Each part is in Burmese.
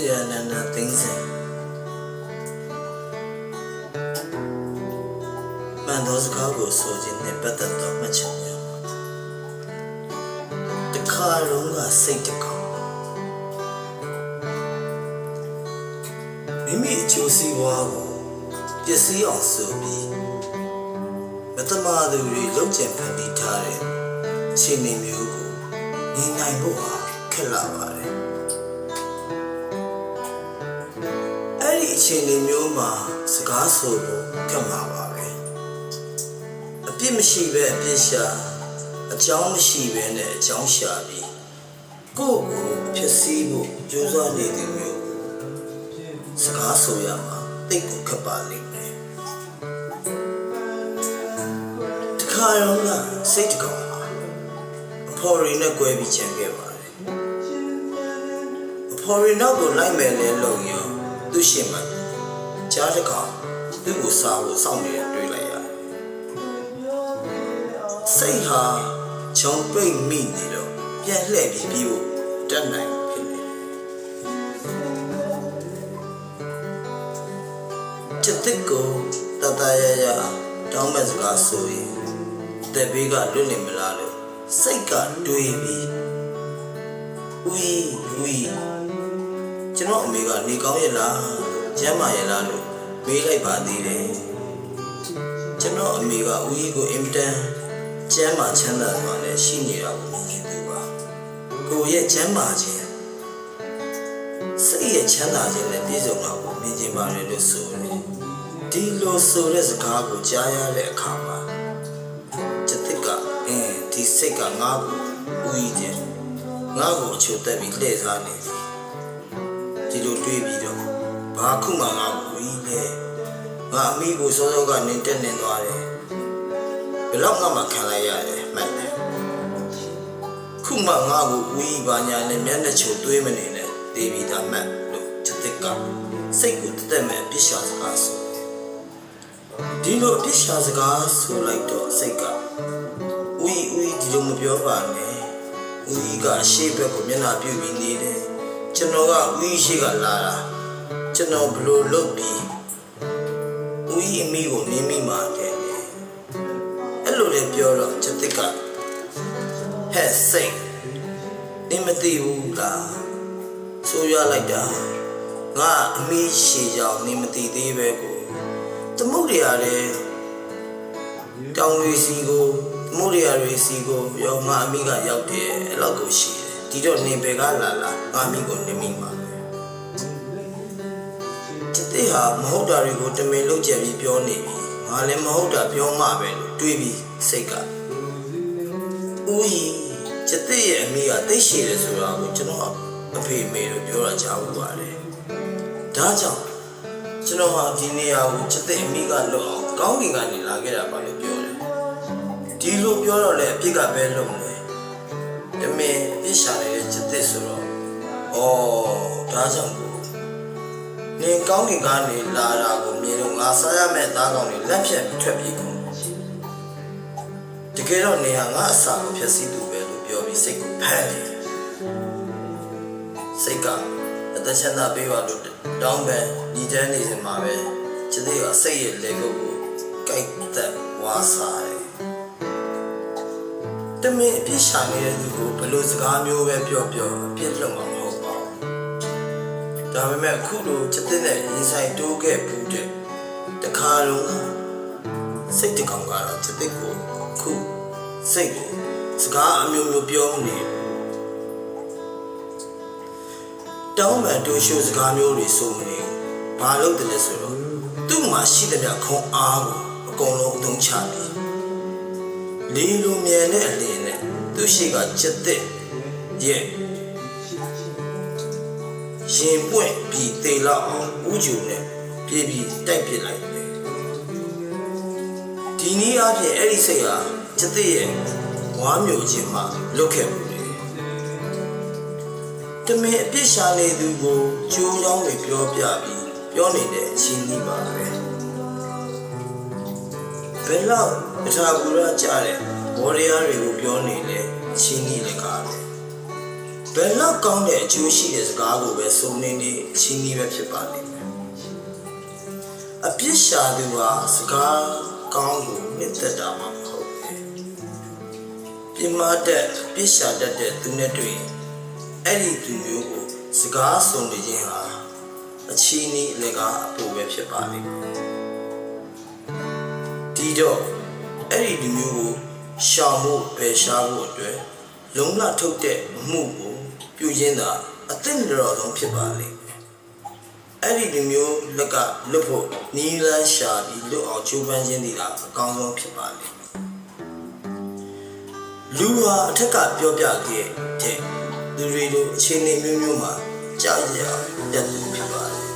ဆီယနန္ဒသိန်းစင်မန်တော်စကားကိုဆိုခြင်းနဲ့ပတ်သက်သောမှတ်ချက်များတခါလုံးကစိတ်တကောင်မိမိအကျိုးစီးပွားကိုပျက်စီးအောင်ဆိုပြီးမတမာသူတွေလုံးကျင်ဖန်တီးထားတဲ့ခြေနေမျိုးကိုနေနိုင်ဖို့ဟာခက်လာပါတယ် အဲ့ဒီအခြေအနေမျိုးမှာစကားဆိုဖို့ကတ်မှာပါပဲအပြစ်မရှိပဲအပြစ်ရှာအကြောင်းမရှိပဲနဲ့အကြောင်းရှာပြီးကိုယ့်ကိုယ်ဖြစ်စည်းဖို့ကြိုးစားနေတဲ့မျိုးစကားဆိုရမှာတိတ်ကိုခက်ပါလိမ့်မယ်တခါတော့ကစိတ်တကောင်ပါအဖော်ရင်းနဲ့꿰ပြီးချင်ခဲ့ပါတယ်အဖော်ရီနောက်ကိုလိုက်မယ်လဲလို့ရောသူ့ရှင်မ ကြားတကောင်သူ့ကိုစားဖို့စောင့်နေတွေ့လိုက်ရတယ်စိတ်ဟာချောင်းပိတ်မိနေတော့ပြန်လှည့်ပြီးပြီးဖို့တက်နိုင်ဖြစ်နေချက်တစ်ကိုတတရရတောင်းမဲ့စကားဆိုရင်တဲ့ဘေးကလွတ်နေမလားလို့စိတ်ကတွေးပြီးဝီဝီကျွန်တော်အမေကနေကောင်းရဲ့လား ကျမ်းမာရဲ့လားလို့မေးလိုက်ပါသေးတယ်ကျွန်တော်အမေကဦးကြီးကိုအင်မတန်ကျမ်းမာချမ်းသာစွာနဲ့ရှိနေတာကိုမြင်သူပါကိုရဲ့ကျမ်းမာခြင်းစိတ်ရဲ့ချမ်းသာခြင်းနဲ့ပြည့်စုံတာကိုမြင်ကျင်ပါတယ်လို့ဆိုတယ်ဒီလိုဆိုတဲ့စကားကိုကြားရတဲ့အခါမှာကျက်တစ်ကအင်းဒီစိတ်ကငါ့ကိုဦးကြီးခြင်းငါ့ကိုအချိုတက်ပြီးလှည့်စားနေတယ်ဒီလိုတွေးပြီးတော့ ဘာခုမှငါဘူးလေငါအမိကိုစောစောကနေတက်နေသွားတယ်ဘယ်တော့မှမခံလိုက်ရတယ်မှန်တယ်ခုမှငါကိုဦးကြီးပါညာနဲ့မျက်နှာချိုတွေးမနေနဲ့တေးပြီးသားမှတ်လို့ချက်တက်ကစိတ်ကိုတက်တက်မဲ့အပြစ်ရှာစကားဆိုဒီလိုအပြစ်ရှာစကားဆိုလိုက်တော့စိတ်ကဦးကြီးဦးကြီးဒီလိုမပြောပါနဲ့ဦးကြီးကအရှိဘက်ကိုမျက်နှာပြုတ်ပြီးနေတယ်ကျွန်တော်ကဦးကြီးရှိကလာတာ ကျွန်တော်ဘလို့လုပ်ပြီးဦးကြီးအမိကိုနင်းမိမှာတယ်အဲ့လိုလေပြောတော့ချက်တစ်ကဟဲ့စိတ်နင်းမသိဘူးလားဆိုရလိုက်တာငါအမိရှိကြောင်နင်းမသိသေးပဲကိုသမုတ်ရရတယ်တောင်ရီစီကိုသမုတ်ရရီစီကိုရောငါအမိကရောက်တယ်အဲ့လောက်ကိုရှိတယ်ဒီတော့နေဘယ်ကလာလာငါမိကိုနေမိမှာ တတိဟာမဟုတ်တာတွေကိုတမင်လုပ်ကြပြီးပြောနေပြီငါလည်းမဟုတ်တာပြောမှပဲလို့တွေးပြီးစိတ်ကဦးကြီးကျတိရဲ့အမိကသိရှိတယ်ဆိုတာကိုကျွန်တော်အဖေမေလို့ပြောတာကြားဘူးပါတယ်ဒါကြောင့်ကျွန်တော်ဟာဒီနေရာကိုကျတိအမိကလွတ်အောင်ကောင်းကင်ကနေလာခဲ့တာပါလို့ပြောတယ်ဒီလိုပြောတော့လေအပြစ်ကပဲလုံးတယ်တမင်ပြစ်ရှာနေတဲ့จิตသစ်ဆိုတော့ဩဒါကြောင့် ကိုနေကောင်းကင်ကနေလာတာကိုမြင်လို့ငါစားရမယ့်သားကောင်တွေလက်ဖြတ်ပြီးထွက်ပြေးကုန်တကယ်တော့နေဟာငါအစာကိုဖျက်ဆီးသူပဲလို့ပြောပြီးစိတ်ကိုဖမ်းတယ်စိတ်ကအသက်ချမ်းသာပေးပါလို့တောင်းပန်ညီတန်းနေစမှာပဲจิตသစ်ကစိတ်ရဲ့လေကုတ်ကိုကြိုက်သက်ဝါစားတယ်တမင်အပြစ်ရှာနေတဲ့သူကိုဘယ်လိုစကားမျိုးပဲပြောပြောအပြစ်လုံးမှာမဟုတ်ပါဘူး ဒါပေမဲ့အခုလိုချက်တဲ့နဲ့ရင်ဆိုင်တိုးခဲ့ဘူးတဲ့တခါလုံးစိတ်တကောင်ကတော့ချက်တဲ့ကိုအခုစိတ်ကိုစကားအမျိုးမျိုးပြောနေတောင်းပန်တိုးရှိုးစကားမျိုးတွေဆိုမနေဘာလို့တလဲဆိုတော့သူ့မှာရှိတဲ့ခုံအားကိုအကုန်လုံးအသုံးချပြီးလီလိုမြန်တဲ့အလင်းနဲ့သူရှိကချစ်တဲ့ရဲ့ ရင်ပွင့်ပြီးတေလောက်အောင်ဥကျူနဲ့ပြေးပြီးတိုက်ပစ်လိုက်တယ်ဒီနည်းအားဖြင့်အဲ့ဒီစိတ်ဟာချစ်တဲ့ရဲ့ဝါမျိုးခြင်းမှာလွတ်ခဲ့မှုလေတမင်အပြစ်ရှာနေသူကိုကျိုးချောင်းတွေပြောပြပြီးပြောနေတဲ့အချင်းကြီးပါပဲဘယ်လောက်တထာကူရကြတဲ့ဘော်ရီယာတွေကိုပြောနေလဲချင်းကြီးလည်းကားတယ် ဘယ်လောက်ကောင်းတဲ့အကျိုးရှိတဲ့စကားကိုပဲစုံနေနေအချင်းကြီးပဲဖြစ်ပါလိမ့်မယ်အပြစ်ရှာသူဟာစကားကောင်းကိုမြင့်သက်တာမှမဟုတ်ဘူးပြမတဲ့အပြစ်ရှာတတ်တဲ့သူနဲ့တွေ့ရင်အဲ့ဒီသူမျိုးကိုစကားစုံနေခြင်းဟာအချင်းကြီးလည်းကအဖို့ပဲဖြစ်ပါလိမ့်မယ်ဒီတော့အဲ့ဒီလူမျိုးကိုရှောင်ဖို့ပယ်ရှားဖို့အတွက်လုံလထုတ်တဲ့အမှုကို ပြုရင်းတာအသင့်တော်ဆုံးဖြစ်ပါလိမ့်မယ်အဲ့ဒီလူမျိုးလက်ကလွတ်ဖို့နီးလန်းရှာပြီးလွတ်အောင်ကြိုးပမ်းခြင်းတွေကအကောင်းဆုံးဖြစ်ပါလိမ့်မယ်လူဟာအထက်ကပြောပြခဲ့တဲ့လူတွေလိုအခြေအနေမျိုးမျိုးမှာကြာရပြတ်သူဖြစ်ပါတယ်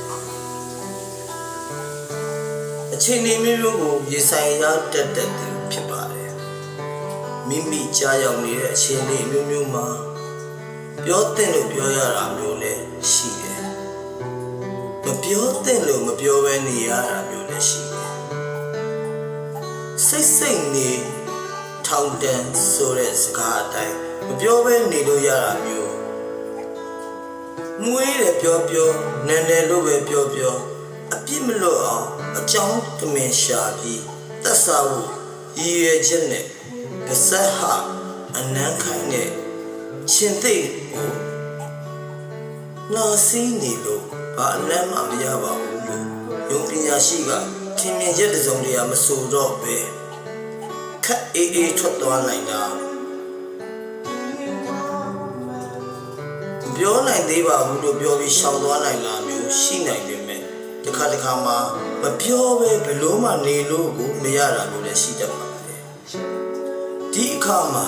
အခြေအနေမျိုးမျိုးကိုရေဆိုင်ရတတ်တဲ့သူဖြစ်ပါတယ်မိမိကြားရောက်နေတဲ့အခြေအနေမျိုးမျိုးမှာ ပြောတဲ့လို့ပြောရတာမျိုးလည်းရှိတယ်မပြောတဲ့လို့မပြောဘဲနေရတာမျိုးလည်းရှိတယ်စိတ်စိတ်နေထောင်တန်ဆိုတဲ့စကားအတိုင်းမပြောဘဲနေလို့ရတာမျိုးမွေးတယ်ပြောပြောနန်းတယ်လို့ပဲပြောပြောအပြစ်မလွတ်အောင်အကြောင်းတမင်ရှာပြီးသက်သာဖို့ရည်ရွယ်ချက်နဲ့ကစားဟာအနမ်းခိုင်းတဲ့ရှင်သိ ကိုနာစီနေလို့ဘာအလမ်းမှမရပါဘူးလို့ယုံပညာရှိကထင်မြင်ချက်တစ်စုံတရာမဆိုတော့ပဲခက်အေးအေးထွက်သွားနိုင်တာမပြောနိုင်သေးပါဘူးလို့ပြောပြီးရှောင်သွားနိုင်တာမျိုးရှိနိုင်ပေမဲ့တစ်ခါတစ်ခါမှမပြောပဲဘယ်လို့မှနေလို့ကိုမရတာမျိုးလည်းရှိတတ်ပါတယ်ဒီအခါမှာ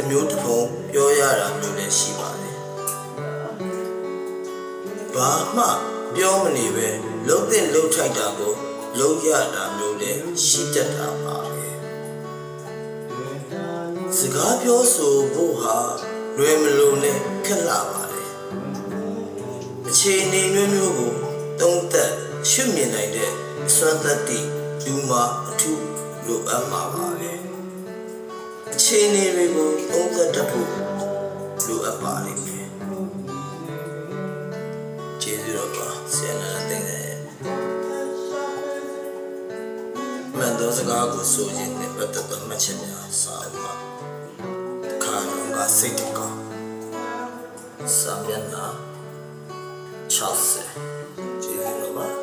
တစ်မျိုးတစ်ပုံပြောရတာမျိုးလည်းရှိပါတယ်ဘာမှပြောမနေပဲလုံးတဲ့လုံးထိုက်တာကိုလုံးရတာမျိုးလည်းရှိတတ်တာပါပဲစကားပြောဆိုဖို့ဟာလွယ်မလို့နဲ့ခက်လာပါတယ်အခြေအနေမျိုးမျိုးကိုသုံးသက်ရှုမြင်နိုင်တဲ့အစွမ်းသတ္တိလူမှာအထူးလိုအပ်မှာပါပဲအ ခြေအနေတွေကိုသုံးသက်တတ်ဖို့လိုအပ်ပါလိမ့်မယ်ကျေးဇူးတော်ပါဆရာနာတဲ့မန်တော်စကားကိုဆိုခြင်းနဲ့ပတ်သက်သောမှတ်ချက်များစာအုပ်မှာခါလုံးကစိတ်တကောင်းစာမျက်နှာ60ကျေးဇူးတော်ပါ